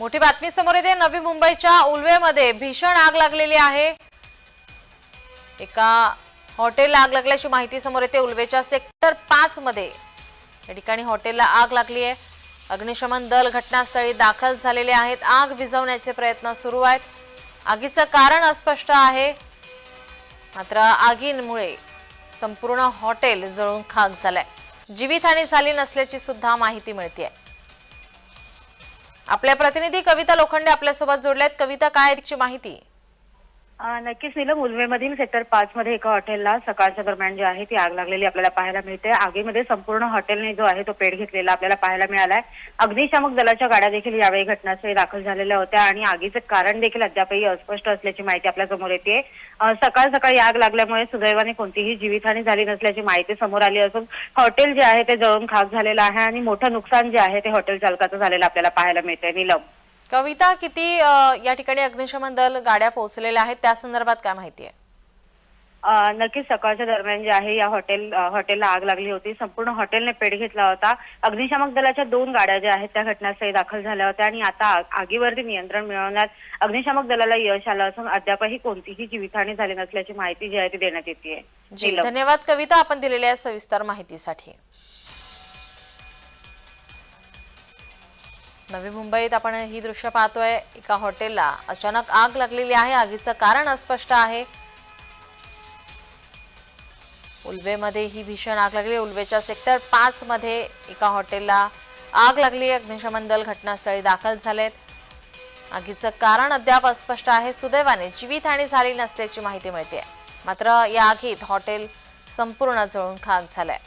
मोठी बातमी समोर येते. नवी मुंबईच्या उलवेमध्ये भीषण आग लागलेली आहे. एका हॉटेलला आग लागल्याची माहिती समोर येते. उलवेच्या सेक्टर पाच मध्ये या ठिकाणी हॉटेलला आग लागली आहे. अग्निशमन दल घटनास्थळी दाखल झालेले आहेत. आग विझवण्याचे प्रयत्न सुरू आहेत. आगीचं कारण अस्पष्ट आहे. मात्र आगींमुळे संपूर्ण हॉटेल जळून खाक झालंय. जीवितहानी झाली नसल्याची सुद्धा माहिती मिळते आहे आपल्या प्रतिनिधी कविता लोखंडे आपल्यासोबत जोडल्यात. कविता काय आहे माहिती? नक्कीच नीलम उल्वेमधील सेक्टर पाच मध्ये एका हॉटेलला सकाळच्या दरम्यान जी आहे ती आग लागलेली आपल्याला पाहायला मिळते. आगीमध्ये संपूर्ण हॉटेलने जो आहे तो पेट घेतलेला आपल्याला पाहायला मिळालाय. अग्निशामक दलाच्या गाड्या देखील यावेळी घटनास्थळी दाखल झालेल्या होत्या आणि आगीचं कारण देखील अद्यापही अस्पष्ट असल्याची माहिती आपल्यासमोर येते. सकाळ सकाळी आग लागल्यामुळे सुदैवाने कोणतीही जीवितहानी झाली नसल्याची माहिती समोर आली असून हॉटेल जे आहे ते जळून खाक झालेलं आहे आणि मोठं नुकसान जे आहे ते हॉटेल चालकाचं झालेलं आपल्याला पाहायला मिळतंय. नीलम. कविता किती या ठिकाणी अग्निशमन दल गाड्या पोहोचलेल्या आहेत त्या संदर्भात काय माहिती आहे? नक्कीच सकाळच्या दरम्यान जे आहे या हॉटेल हॉटेलला आग लागली होती. संपूर्ण हॉटेलने पेट घेतला होता. अग्निशामक दलाच्या दोन गाड्या ज्या आहेत त्या घटनास्थळी दाखल झाल्या होत्या आणि आता आग- आगीवरती नियंत्रण मिळवण्यात अग्निशामक दलाला यश आलं असून अद्यापही कोणतीही जीवितहानी झाली नसल्याची माहिती जी आहे ती देण्यात येते. धन्यवाद कविता आपण दिलेल्या सविस्तर माहितीसाठी. नवी मुंबईत आपण ही दृश्य पाहतोय. एका हॉटेलला अचानक आग लागलेली आहे. आगीचं कारण अस्पष्ट आहे. उल्वेमध्ये ही भीषण आग लागली. उल्वेच्या सेक्टर पाच मध्ये एका हॉटेलला आग लागली. अग्निशमन दल घटनास्थळी दाखल झालेत. आगीचं कारण अद्याप अस्पष्ट आहे. सुदैवाने जीवितहानी झाली नसल्याची माहिती मिळते मात्र या आगीत हॉटेल संपूर्ण जळून खाक झालंय.